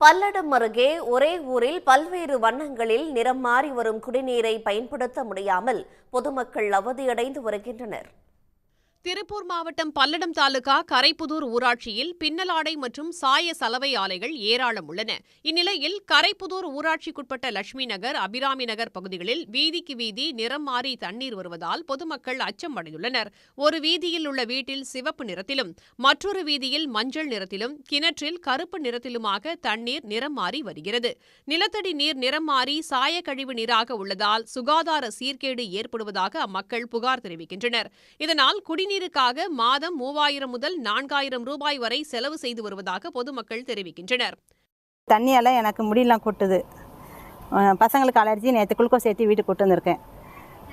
பல்லடம் அருகே ஒரே ஊரில் பல்வேறு வண்ணங்களில் நிறம் மாறி வரும் குடிநீரை பயன்படுத்த முடியாமல் பொதுமக்கள் அவதியடைந்து வருகின்றனர். திருப்பூர் மாவட்டம் பல்லடம் தாலுகா கரைப்புதூர் ஊராட்சியில் பின்னலாடை மற்றும் சாய சலவை ஆலைகள் ஏராளம் உள்ளன. இந்நிலையில் கரைப்புதூர் ஊராட்சிக்குட்பட்ட லட்சுமி நகர் அபிராமி நகர் பகுதிகளில் வீதிக்கு வீதி நிறம் மாறி தண்ணீர் வருவதால் பொதுமக்கள் அச்சம் அடைந்துள்ளனர். ஒரு வீதியில் உள்ள வீட்டில் சிவப்பு நிறத்திலும் மற்றொரு வீதியில் மஞ்சள் நிறத்திலும் கிணற்றில் கருப்பு நிறத்திலுமாக தண்ணீர் நிறம் மாறி வருகிறது. நிலத்தடி நீர் நிறம் மாறி சாய கழிவு நீராக உள்ளதால் சுகாதார சீர்கேடு ஏற்படுவதாக அம்மக்கள் புகார் தெரிவிக்கின்றனர். இதனால் குடிநீருக்காக மாதம் மூவாயிரம் முதல் நான்காயிரம் ரூபாய் வரை செலவு செய்து வருவதாக பொதுமக்கள் தெரிவிக்கின்றனர். தண்ணியால் எனக்கு முடியெல்லாம் கொட்டுது. பசங்களுக்கு அலர்ஜி நேற்று குளுக்கோஸ் ஏற்றி வீட்டுக்கு கொட்டு வந்திருக்கேன்.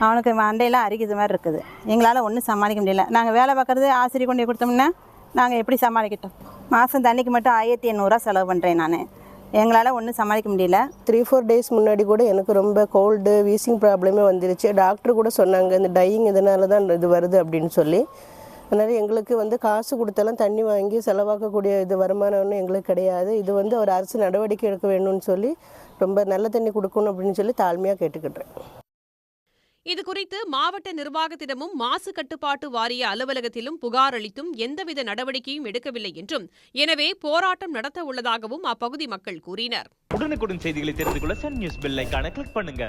அவனுக்கு மண்டையெல்லாம் அரிக்கிற மாதிரி இருக்குது. எங்களால் ஒன்றும் சமாளிக்க முடியல. நாங்கள் வேலை பார்க்குறது ஆசிரியர் கொண்டு கொடுத்தோம்னா நாங்கள் எப்படி சமாளிக்கிட்டோம்? மாதம் தண்ணிக்கு மட்டும் ஆயிரத்தி எண்ணூறுரூவா செலவு பண்ணுறேன் நான். எங்களால் ஒன்றும் சமாளிக்க முடியல. த்ரீ ஃபோர் டேஸ் முன்னாடி கூட எனக்கு ரொம்ப கோல்டு வீசிங் ப்ராப்ளமே வந்துருச்சு. டாக்டர் கூட சொன்னாங்க இந்த டையிங் இதனால தான் இது வருது அப்படின்னு சொல்லி. அதனால் எங்களுக்கு வந்து காசு கொடுத்தாலும் தண்ணி வாங்கி செலவாக்கக்கூடிய இது வருமானம் எங்களுக்கு கிடையாது. இது வந்து ஒரு அரசு நடவடிக்கை எடுக்க வேணும்னு சொல்லி ரொம்ப நல்ல தண்ணி கொடுக்கணும் அப்படின்னு சொல்லி தாழ்மையாக கேட்டுக்கிட்டேன். இதுகுறித்து மாவட்ட நிர்வாகத்திடமும் மாசு கட்டுப்பாட்டு வாரிய அலுவலகத்திலும் புகார் அளித்தும் எந்தவித நடவடிக்கையும் எடுக்கவில்லை என்றும் எனவே போராட்டம் நடத்த உள்ளதாகவும் அப்பகுதி மக்கள் கூறினர். உடனுக்குடன் செய்திகளை தெரிந்து கொள்ள சன் நியூஸ் பெல்லைக்கான கிளிக் பண்ணுங்க.